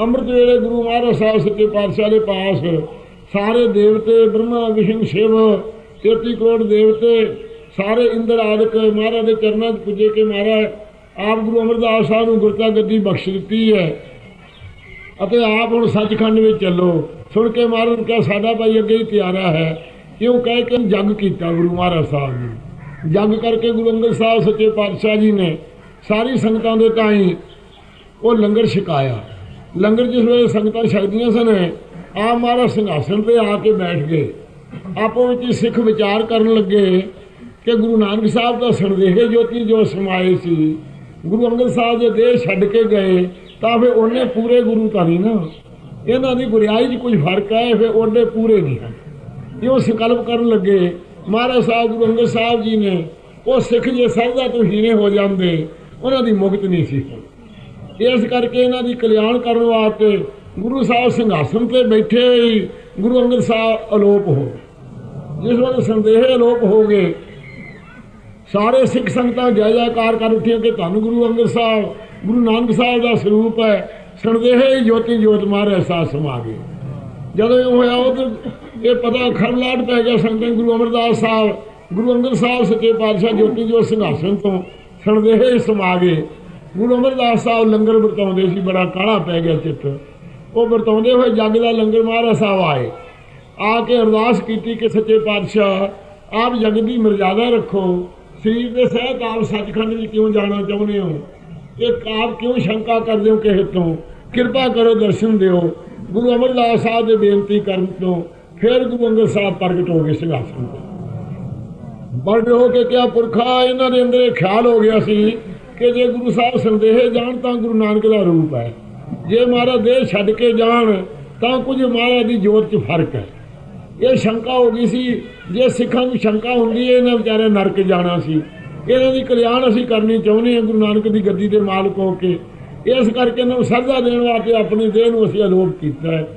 ਅੰਮ੍ਰਿਤ ਵੇਲੇ ਗੁਰੂ ਮਹਾਰਾਜ ਸਾਹਿਬ ਸੱਚੇ ਪਾਤਸ਼ਾਹ ਦੇ ਪਾਸ ਸਾਰੇ ਦੇਵਤੇ, ਬ੍ਰਹਮਾ, ਵਿਸ਼ਨੂੰ, ਸ਼ਿਵ 33 ਕਰੋੜ ਦੇਵਤੇ, ਸਾਰੇ ਇੰਦਰ ਆਦਿਕ ਮਹਾਰਾਜ ਦੇ ਚਰਨਾਂ 'ਚ ਪੁੱਜੇ ਕਿ ਮਹਾਰਾਜ, ਆਪ ਗੁਰੂ ਅਮਰਦਾਸ ਸਾਹਿਬ ਨੂੰ ਗੁਰਤਾ ਗੱਦੀ ਬਖਸ਼ ਦਿੱਤੀ ਹੈ ਅਤੇ ਆਪ ਹੁਣ ਸੱਚਖੰਡ ਵਿੱਚ ਚੱਲੋ। ਸੁਣ ਕੇ ਮਹਾਰਾਜ ਨੇ ਕਿਹਾ, ਸਾਡਾ ਭਾਈ ਅੱਗੇ ਹੀ ਤਿਆਰਾ ਹੈ। ਕਿਉਂ ਕਹਿ ਕੇ ਜੰਗ ਕੀਤਾ ਗੁਰੂ ਮਹਾਰਾਜ ਸਾਹਿਬ ਨੇ। ਜੰਗ ਕਰਕੇ ਗੁਰੂ ਅੰਗਦ ਸਾਹਿਬ ਸੱਚੇ ਪਾਤਸ਼ਾਹ ਜੀ ਨੇ ਸਾਰੀ ਸੰਗਤਾਂ ਦੇ ਤਾਈਂ ਉਹ ਲੰਗਰ ਛਕਾਇਆ। ਲੰਗਰ ਜਿਸ ਵੇਲੇ ਸੰਗਤਾਂ ਛਕਦੀਆਂ ਸਨ ਆ ਮਹਾਰਾਜ ਸਿੰਘਾਸਣ ਤੇ ਆ ਕੇ ਬੈਠ ਗਏ। ਆਪੋ ਵਿੱਚ ਸਿੱਖ ਵਿਚਾਰ ਕਰਨ ਲੱਗੇ ਕਿ ਗੁਰੂ ਨਾਨਕ ਸਾਹਿਬ ਦਾ ਸੰਦੇਹ ਜੋਤੀ ਜੋ ਸਮਾਏ ਸੀ, ਗੁਰੂ ਅੰਗਦ ਸਾਹਿਬ ਜੇ ਦੇਹ ਛੱਡ ਕੇ ਗਏ, ਤਾਂ ਫਿਰ ਉਹਨੇ ਪੂਰੇ ਗੁਰੂ ਤਾਂ ਨਹੀਂ ਨਾ। ਇਹਨਾਂ ਦੀ ਗੁਰਿਆਈ 'ਚ ਕੁਝ ਫ਼ਰਕ ਹੈ, ਫਿਰ ਉਹਦੇ ਪੂਰੇ ਨਹੀਂ ਹਨ। ਇਹ ਉਹ ਸੰਕਲਪ ਕਰਨ ਲੱਗੇ, ਮਹਾਰਾਜ ਸਾਹਿਬ, ਗੁਰੂ ਅੰਗਦ ਸਾਹਿਬ ਜੀ ਨੇ, ਉਹ ਸਿੱਖ ਜੇ ਸਰਦਾ ਤੋਂ ਹੀਣੇ ਹੋ ਜਾਂਦੇ, ਉਹਨਾਂ ਦੀ ਮੁਕਤ ਨਹੀਂ ਸੀ ਇਸ ਕਰਕੇ ਇਹਨਾਂ ਦੀ ਕਲਿਆਣ ਕਰਨ ਵਾਸਤੇ ਗੁਰੂ ਸਾਹਿਬ ਸਿੰਘਾਸਨ ਤੇ ਬੈਠੇ ਹੀ ਗੁਰੂ ਅੰਗਦ ਸਾਹਿਬ ਅਲੋਪ ਹੋ ਗਏ। ਜਿਸ ਵੇਲੇ ਸੰਦੇਹ ਅਲੋਪ ਹੋ ਗਏ, ਸਾਰੇ ਸਿੱਖ ਸੰਗਤਾਂ ਜੈ ਜੈਕਾਰ ਕਰ ਉੱਠੀਆਂ ਕਿ ਤੁਹਾਨੂੰ ਗੁਰੂ ਅੰਗਦ ਸਾਹਿਬ, ਗੁਰੂ ਨਾਨਕ ਸਾਹਿਬ ਦਾ ਸਰੂਪ ਹੈ, ਸੰਦੇਹ ਹੀ ਜੋਤੀ ਜੋਤ ਮਹਾਰਾਜ ਸਾਹਿਬ ਸਮਾ ਗਏ ਜਦੋਂ ਇਹ ਹੋਇਆ ਉਹ ਇਹ ਪਤਾ ਖਰਲਾਟ ਪੈ ਗਿਆ ਸੰਗਤਾਂ ਗੁਰੂ ਅਮਰਦਾਸ ਸਾਹਿਬ, ਗੁਰੂ ਅੰਗਦ ਸਾਹਿਬ ਸੱਚੇ ਪਾਤਸ਼ਾਹ ਜੋਤੀ ਜੋਤ ਸਿੰਘਾਸਨ ਤੋਂ ਸੰਦੇਹ ਹੀ ਸਮਾ ਗਏ ਗੁਰੂ ਅਮਰਦਾਸ ਸਾਹਿਬ ਲੰਗਰ ਵਰਤਾਉਂਦੇ ਸੀ, ਬੜਾ ਕਾਹਲਾ ਪੈ ਗਿਆ ਚਿੱਤ। ਉਹ ਵਰਤਾਉਂਦੇ ਹੋਏ ਜੱਗ ਦਾ ਲੰਗਰ ਮਹਾਰਾਜ ਸਾਹਿਬ ਆਏ। ਆ ਕੇ ਅਰਦਾਸ ਕੀਤੀ ਕਿ ਸੱਚੇ ਪਾਤਸ਼ਾਹ, ਆਪ ਜਗ ਦੀ ਮਰਜ਼ਾਦਾ ਰੱਖੋ। ਸਰੀਰ ਦੇ ਸਹਿਤ ਆਪ ਸੱਚਖੰਡ ਵਿੱਚ ਕਿਉਂ ਜਾਣਾ ਚਾਹੁੰਦੇ ਹੋ? ਇਹ ਆਪ ਕਿਉਂ ਸ਼ੰਕਾ ਕਰਦੇ ਹੋ ਕਿਸੇ ਤੋਂ? ਕਿਰਪਾ ਕਰੋ ਦਰਸ਼ਨ ਦਿਓ। ਗੁਰੂ ਅਮਰਦਾਸ ਸਾਹਿਬ ਦੇ ਬੇਨਤੀ ਕਰਨ ਤੋਂ ਫਿਰ ਗੁਰੂ ਅੰਗਦ ਸਾਹਿਬ ਪ੍ਰਗਟ ਹੋ ਗਏ ਸਿੰਘਾਸਨ ਤੇ। ਬੜ ਹੋ ਕੇ ਕਿਹਾ ਪੁਰਖਾ ਇਹਨਾਂ ਦੇ ਅੰਦਰ ਇਹ ਖਿਆਲ ਹੋ ਗਿਆ ਸੀ। ਕਿ ਜੇ ਗੁਰੂ ਸਾਹਿਬ ਸੰਦੇਹ ਜਾਣ ਤਾਂ ਗੁਰੂ ਨਾਨਕ ਦਾ ਰੂਪ ਹੈ। ਜੇ ਮਹਾਰਾਜ ਦੇਹ ਛੱਡ ਕੇ ਜਾਣ ਤਾਂ ਕੁਝ ਮਹਾਰਾਜ ਦੀ ਜੋਤ 'ਚ ਫ਼ਰਕ ਹੈ। ਇਹ ਸ਼ੰਕਾ ਹੋ ਗਈ ਸੀ, ਜੇ ਸਿੱਖਾਂ ਨੂੰ ਸ਼ੰਕਾ ਹੁੰਦੀ ਹੈ, ਇਹਨਾਂ ਵਿਚਾਰੇ ਨਰਕ ਜਾਣਾ ਸੀ। ਇਹਨਾਂ ਦੀ ਕਲਿਆਣ ਅਸੀਂ ਕਰਨੀ ਚਾਹੁੰਦੇ ਹਾਂ ਗੁਰੂ ਨਾਨਕ ਦੀ ਗੱਦੀ ਦੇ ਮਾਲਕ ਹੋ ਕੇ। ਇਸ ਕਰਕੇ ਇਹਨਾਂ ਨੂੰ ਸਰਦਾ ਦੇਣ ਵਾਸਤੇ ਆਪਣੀ ਦੇਹ ਨੂੰ ਅਸੀਂ ਅਲੋਪ ਕੀਤਾ ਹੈ।